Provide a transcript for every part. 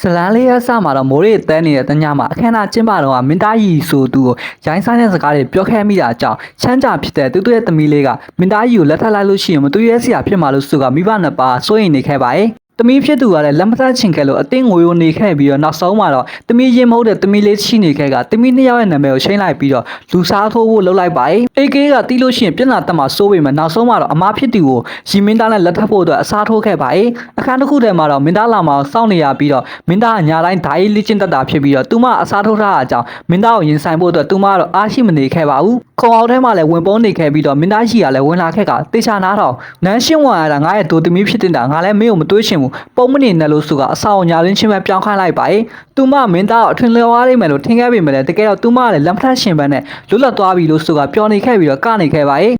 ဇလန်းလေးရစမှာတော့မိုးရေတန်းနေတဲ့တညမှာအခမ်းအနားကျင်းပတော့ကမင်းသားကြီးဆိုသူကိုရိုင်းဆိုင်တဲ့စကားတွေပြောခဲ့မိတာကြောင့်ချမ်းသာဖြစ်တဲ့သူ့ရဲ့သမီးလေးကမင်းသားကြီးကိုလက်ထပ်လိုက်လို့ရှိရင်မသူရဲစရာဖြစ်မှာလို့ဆိုကမိဘနှစ်ပါးစိုးရိမ်နေခဲ့ပါတယ် တမီးဖြစ်သူကလည်းလက်မသက်ချင်ခဲ့လို့အတင်းငွေကိုနေခဲ့ပြီးတော့နောက်ဆုံးမှာတော့တမီးရင်မဟုတ်တဲ့တမီးလေးရှိနေခဲ့ကတမီးနှစ်ယောက်ရဲ့နာမည်ကိုချိန်လိုက်ပြီးတော့လူစားထိုးဖို့လုပ်လိုက်ပါတယ်။ AK ကတီးလို့ရှိရင်ပြန်လာတက်မှာစိုးပေမဲ့နောက်ဆုံးမှာတော့အမားဖြစ်သူကိုရီမင်းသားနဲ့လက်ထပ်ဖို့အတွက်အစားထိုးခဲ့ပါတယ်။အခန်းတစ်ခုထဲမှာတော့မင်းသားလာမှာစောင့်နေရပြီးတော့မင်းသားကညာတိုင်းဓာတ်လေးချင်းတက်တာဖြစ်ပြီးတော့သူမအစားထိုးထားတာကြောင့်မင်းသားကိုရင်ဆိုင်ဖို့အတွက်သူမကတော့အားရှိမနေခဲ့ပါဘူး။ခုံအောင်ထဲမှာလည်းဝင်ပုံးနေခဲ့ပြီးတော့မင်းသားရှိကလည်းဝင်လာခဲ့ကတေချာနာတော့နန်းရှင်းဝင်ရတာငါရဲ့ဒိုသမီးဖြစ်တဲ့ငါလည်းမင်းကိုမတွေးချင်ဘူးပုံမနေနဲ့လို့ဆိုကအဆောင်ညာလင်းချင်းပဲပြောင်းခိုင်းလိုက်ပါရဲ့သူမမင်းသားကိုအထွင်လျော်သွားလိမ့်မယ်လို့ထင်ခဲ့ပေမဲ့လည်းတကယ်တော့သူမကလည်းလက်မထပ်ရှင်ပန်းနဲ့လွတ်လပ်သွားပြီလို့ဆိုကပျော်နေခဲ့ပြီးတော့ကနေခဲ့ပါရဲ့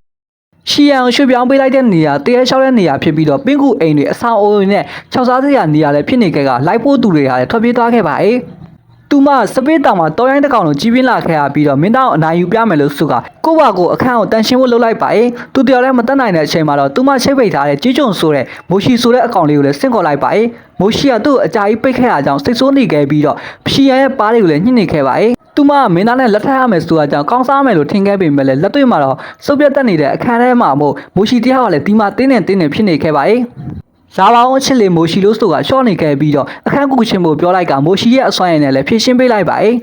ရှီယန်ကိုရွှေ့ပြောင်းပေးလိုက်တဲ့နေရာတရေလျှောက်တဲ့နေရာဖြစ်ပြီးတော့ပင်းကူအိမ်တွေအဆောင်အိုးတွေနဲ့ခြောက်စားစရာနေရာလည်းဖြစ်နေခဲ့ကလိုက်ဖို့သူတွေဟာလည်းထွက်ပြေးသွားခဲ့ပါအေး သူမစပစ်တောင်မှာတောရိုင်းတစ်ကောင်ကိုကြီးပြင်းလာခဲ့ရပြီးတော့မင်းသားကိုအနိုင်ယူပြမယ်လို့ဆိုကကိုယ့်ဘာကိုအခန်းကိုတန်ရှင်းဖို့လုပ်လိုက်ပါအေးသူတယောက်လည်းမတက်နိုင်တဲ့အချိန်မှာတော့သူမချိတ်ပိတ်ထားတဲ့ကြီးကျုံဆိုတဲ့မိုရှိဆိုတဲ့အကောင်လေးကိုလည်းဆင့်ခေါ်လိုက်ပါအေးမိုရှိကသူ့ကိုအကြာကြီးပိတ်ခဲ့ရကြောင်းစိတ်ဆိုးနေခဲ့ပြီးတော့ရှီယန်ရဲ့ပါးတွေကိုလည်းညှစ်နေခဲ့ပါအေးသူမကမင်းသားနဲ့လက်ထပ်ရမယ်ဆိုတာကြောင့်ကောင်းစားမယ်လို့ထင်ခဲ့ပေမဲ့လည်းလက်တွေ့မှာတော့စုပ်ပြတ်တက်နေတဲ့အခန်းထဲမှာမို့မိုရှိတယောက်ကလည်းဒီမှာတင်းနေတင်းနေဖြစ်နေခဲ့ပါ ဇာလာအောင်ချစ်လေမိုရှိလို့ဆိုကရှော့နေခဲ့ပြီးတော့အခန်းကူချင်းကိုပြောလိုက်ကမိုရှိရဲ့အစွမ်းရည်နဲ့လည်းဖြည့်ရှင်းပေးလိုက်ပါအေး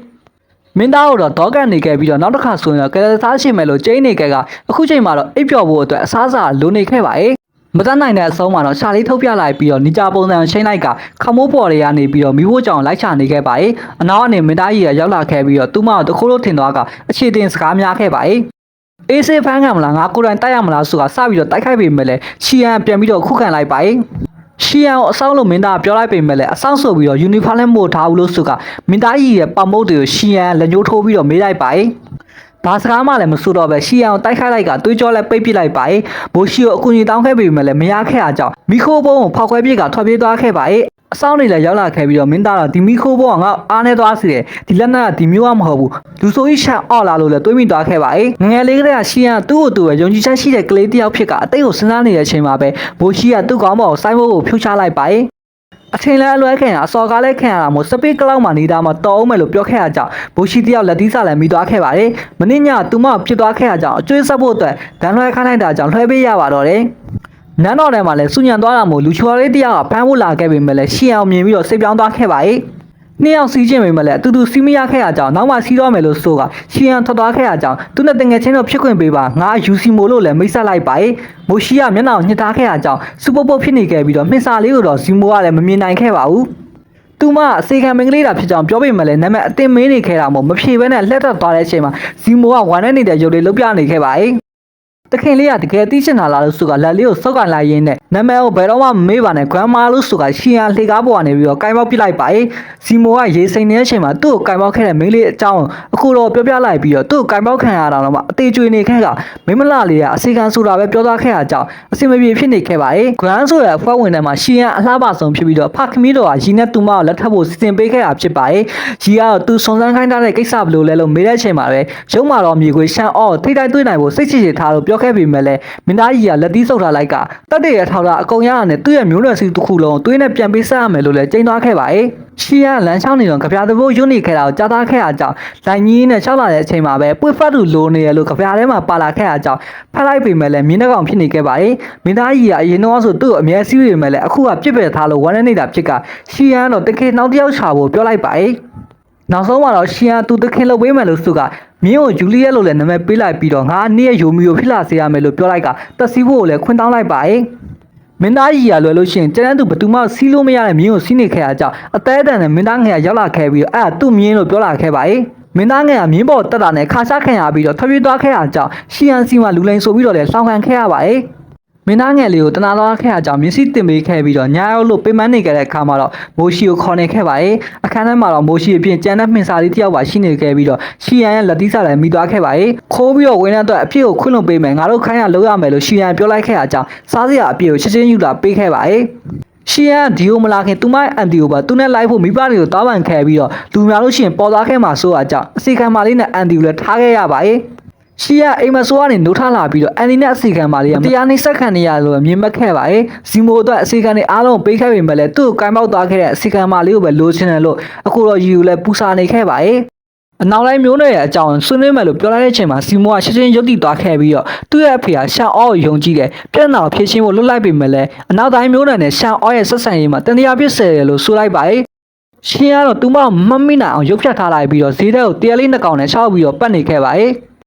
မင်းသားတို့တော့ဒေါကန်နေခဲ့ပြီးတော့နောက်တစ်ခါဆိုရင်တော့ကလသားရှိမယ်လို့ကျိန်းနေခဲ့ကအခုချိန်မှာတော့အိပ်ပျော်ဖို့အတွက်အစားအစာလိုနေခဲ့ပါအေးမတတ်နိုင်တဲ့အဆုံးမှာတော့ရှာလေးထုတ်ပြလိုက်ပြီးတော့နီကြပုံစံချိန်လိုက်ကခမိုးပေါ်တွေကနေပြီးတော့မိဖို့ကြောင်လိုက်ချနေခဲ့ပါ၏အနောက်အနေမင်းသားကြီးကရောက်လာခဲ့ပြီးတော့သူ့မကိုတခိုးလို့ထင်သွားကအခြေတင်စကားများခဲ့ပါ၏ အေးစေးဖန်းခံမလားငါကိုယ်တိုင်တိုက်ရမလားဆိုတာစပြီးတော့တိုက်ခိုက်ပေမဲ့လည်းရှီယန်ပြန်ပြီးတော့ခုခံလိုက်ပါ ਈ ရှီယန်ကိုအဆောင်လို့မင်းသားပြောလိုက်ပေမဲ့လည်းအဆောင်ဆိုပြီးတော့ယူနီဖောင်းလည်းမို့ထားဘူးလို့ဆိုကမင်းသားကြီးရဲ့ပမုတ်တွေကိုရှီယန်လက်ညှိုးထိုးပြီးတော့မေးလိုက်ပါ ਈ ဘာစကားမှလည်းမဆိုတော့ပဲရှီအောင်တိုက်ခိုက်လိုက်ကတွေးကြောလဲပိတ်ပစ်လိုက်ပါ။ဘိုးရှီကိုအကူကြီးတောင်းခဲ့ပေမဲ့လည်းမရခဲ့တာကြောင့်မီခိုဘုံကိုဖောက်ခွဲပစ်ကထွက်ပြေးသွားခဲ့ပါ။ အဆောင်နေလည်းရောက်လာခဲ့ပြီးတော့မင်းသားတော့ဒီမီခိုဘုံကငါအားနေသွားစီတယ်ဒီလက်နက်ကဒီမျိုးကမဟုတ်ဘူးလူဆိုကြီးရှန်အော့လာလို့လည်းတွေးမိသွားခဲ့ပါ။ငငယ်လေးကတည်းကရှီယန်သူ့ကိုသူ့ရဲ့ယုံကြည်ချက်ရှိတဲ့ကလေးတစ်ယောက်ဖြစ်ကအတိတ်ကိုစဉ်းစားနေတဲ့အချိန်မှာပဲဘိုးရှီကသူ့ကောင်းပေါ်ကိုစိုင်းဘိုးကိုဖြုတ်ချလိုက်ပါ။အထင်လဲအလွဲခံရအစော်ကားလဲခံရတာမို့စပစ်ကလောက်မှနေတာမှတော်အောင်မယ်လို့ပြောခဲ့ရကြောင်းဘူရှိတယောက်လက်သီးစာလည်းမိသွားခဲ့ပါတယ်။မင်းညသူမဖြစ်သွားခဲ့ရကြောင်းအကျွေးဆက်ဖို့အတွက်ဒန်လွှဲခိုင်းလိုက်တာကြောင့်လွှဲပေးရပါတော့တယ်။ နန်းတော်ထဲမှာလည်းစုညံသွားတာမို့လူချော်လေးတယောက်ကဖမ်းဖို့လာခဲ့ပေမဲ့လည်းရှင်းအောင်မြင်ပြီးတော့စိတ်ပြောင်းသွားခဲ့ပါ၏နှစ်ယောက်စီးကျင်ပေမဲ့လည်းအတူတူစီးမရခဲ့ရကြောင်းနောက်မှစီးတော့မယ်လို့ဆိုကရှီယန်ထွက်သွားခဲ့ရကြောင်းသူနဲ့တငယ်ချင်းတို့ဖြစ်ခွင့်ပေးပါငါယူစီမိုလို့လည်းမိတ်ဆက်လိုက်ပါ၏မိုရှိယမျက်နှာကိုညှစ်ထားခဲ့ရကြောင်းစူပုတ်ပုတ်ဖြစ်နေခဲ့ပြီးတော့မှင်စာလေးကိုတော့ဇီမိုကလည်းမမြင်နိုင်ခဲ့ပါဘူးသူမအစီခံမင်္ဂလေးတာဖြစ်ကြောင်းပြောပေမဲ့လည်းနာမည်အတင်မင်းနေခဲ့တာမို့မဖြေဘဲနဲ့လှက်သက်သွားတဲ့အချိန်မှာဇီမိုကဝမ်းနဲ့နေတဲ့ရုပ်လေးလုပြနေခဲ့ပါ၏ တခင်လေးကတကယ်သိချင်တာလားလို့ဆိုကလက်လေးကိုစောက်ကန်လိုက်ရင်းနဲ့နာမည်ကိုဘယ်တော့မှမမေ့ပါနဲ့ grandma လို့ဆိုကရှီယန်လှေကားပေါ်ကနေပြီးတော့ကင်ပေါက်ပြလိုက်ပါအေးစီမိုကရေစိမ်နေတဲ့အချိန်မှာသူ့ကိုကင်ပေါက်ခဲ့တဲ့မိန်းလေးအကြောင်းအခုတော့ပြောပြလိုက်ပြီးတော့သူ့ကိုကင်ပေါက်ခံရတာတော့မှအသေးကျွေးနေခဲ့ကမိမလာလေးကအစီကံဆိုတာပဲပြောသားခဲ့တာကြောင့်အစင်မပြေဖြစ်နေခဲ့ပါအေး grand ဆိုတဲ့အဖွဲ့ဝင်တွေမှာရှီယန်အလှပဆုံးဖြစ်ပြီးတော့ဖခမီတော်ကရီနဲ့သူမကိုလက်ထပ်ဖို့စီစဉ်ပေးခဲ့တာဖြစ်ပါအေးရီကတော့သူစုံစမ်းခိုင်းထားတဲ့ကိစ္စဘယ်လိုလဲလို့မေးတဲ့အချိန်မှာပဲရုံးမာတော်မြေခွေရှန်အော့ထိတိုက်တွေ့နိုင်ဖို့စိတ်ချချထားလို့ပြောခဲ့ပေမဲ့လည်းမင်းသားကြီးကလက်သီးဆုပ်ထားလိုက်ကတက်တဲ့ရထောက်တာအကုန်ရရနဲ့သူ့ရဲ့မျိုးနွယ်စုတစ်ခုလုံးသွေးနဲ့ပြန်ပေးဆက်ရမယ်လို့လည်းကြိမ်သွားခဲ့ပါအေးရှီယန်လမ်းချောင်းနေတော့ကြပြားတဘိုးယွန်းနေခဲ့တာကိုကြားသားခဲ့တာကြောင့်လိုင်ကြီးနဲ့ချောက်လာတဲ့အချိန်မှာပဲပွေဖတ်သူလိုနေရလို့ကြပြားထဲမှာပါလာခဲ့တာကြောင့်ဖတ်လိုက်ပေမဲ့လည်းမြင်းနှကောင်ဖြစ်နေခဲ့ပါအေးမင်းသားကြီးကအရင်တော့ဆိုသူ့ကိုအမြဲစီးပေမဲ့လည်းအခုကပြစ်ပယ်ထားလို့ဝမ်းနေနေတာဖြစ်ကရှီယန်တော့တခေနောက်တစ်ယောက်ချာဖို့ပြောလိုက်ပါအေးနောက်ဆုံးမှာတော့ရှီယန်သူတခင်လုပ်ပေးမယ်လို့ဆိုက မင်းကိုဂျူလီယက်လို့လည်းနာမည်ပေးလိုက်ပြီးတော့ငါနေ့ရဲ့ယိုမီကိုဖြစ်လာစေရမယ်လို့ပြောလိုက်ကတက်စီဖို့ကိုလည်းခွင့်တောင်းလိုက်ပါအေးမင်းသားကြီးရလွယ်လို့ရှိရင်ကျန်းတဲ့သူဘယ်သူမှစီးလို့မရတဲ့မင်းကိုစီးနေခဲ့ရကြောင်းအသေးအတန်နဲ့မင်းသားငယ်ကရောက်လာခဲ့ပြီးတော့အဲ့ဒါသူ့မြင်းလို့ပြောလာခဲ့ပါအေးမင်းသားငယ်ကမြင်းပေါ်တက်တာနဲ့ခါရှားခံရပြီးတော့ထွက်ပြေးသွားခဲ့ရကြောင်းရှီယန်စီမှာလူလိန်ဆိုပြီးတော့လည်းလှောင်ခံခဲ့ရပါအေး မင်းသားငယ်လေးကိုတနာသွားခဲ့ရကြောင်းမျက်စိတင်ပေးခဲ့ပြီးတော့ညာရောက်လို့ပြင်ပန်းနေခဲ့တဲ့အခါမှာတော့မိုးရှိကိုခေါ်နေခဲ့ပါရဲ့အခန်းထဲမှာတော့မိုးရှိအပြင်ကြံတဲ့မှင်စာလေးတစ်ယောက်ပါရှိနေခဲ့ပြီးတော့ရှီယန်ရဲ့လက်သီးစာလည်းမိသွားခဲ့ပါရဲ့ခိုးပြီးတော့ဝင်းတဲ့အတွက်အပြစ်ကိုခွင့်လွှတ်ပေးမယ်ငါတို့ခိုင်းရလုပ်ရမယ်လို့ရှီယန်ပြောလိုက်ခဲ့ရကြောင်းစားစရာအပြစ်ကိုချက်ချင်းယူလာပေးခဲ့ပါရဲ့ရှီယန်ဒီယိုမလာခင်သူမရဲ့အန်တီကိုပါသူနဲ့လိုက်ဖို့မိဘတွေကိုတောင်းပန်ခဲ့ပြီးတော့လူများလို့ရှိရင်ပေါ်သွားခဲ့မှာဆိုအကြောင်းအစီခံမလေးနဲ့အန်တီကိုလည်းထားခဲ့ရပါရဲ့ ရှီကအိမ်မဆိုးကနေနှုတ်ထလာပြီးတော့အန်ဒီနဲ့အစီခံပါလေးကတရားနှိစက်ခံနေရလို့မြင်မခဲ့ပါရဲ့စီမိုအတွက်အစီခံတွေအားလုံးပေးခဲ့ပေမဲ့လည်းသူ့ကိုကိုင်းပေါက်သွားခဲ့တဲ့အစီခံမလေးကိုပဲလိုချင်တယ်လို့အခုတော့ယူလည်းပူစာနေခဲ့ပါရဲ့အနောက်တိုင်းမျိုးနွယ်ရဲ့အကြောင်းဆွေးနွေးမယ်လို့ပြောလိုက်တဲ့အချိန်မှာစီမိုကချက်ချင်းရုတ်တည်သွားခဲ့ပြီးတော့သူ့ရဲ့အဖေကရှန်အောကိုယုံကြည်တယ်ပြဿနာကိုဖြေရှင်းဖို့လွတ်လိုက်ပေမဲ့လည်းအနောက်တိုင်းမျိုးနွယ်နဲ့ရှန်အောရဲ့ဆက်ဆံရေးမှာတန်တရားဖြစ်စေတယ်လို့ဆိုလိုက်ပါရဲ့ရှင်ကတော့သူမမမိနိုင်အောင်ရုပ်ဖြတ်ထားလိုက်ပြီးတော့ဈေးထဲကိုတရားလေးနှစ်ကောင်နဲ့ချောက်ပြီးတော့ပတ်နေခဲ့ပါ ਏ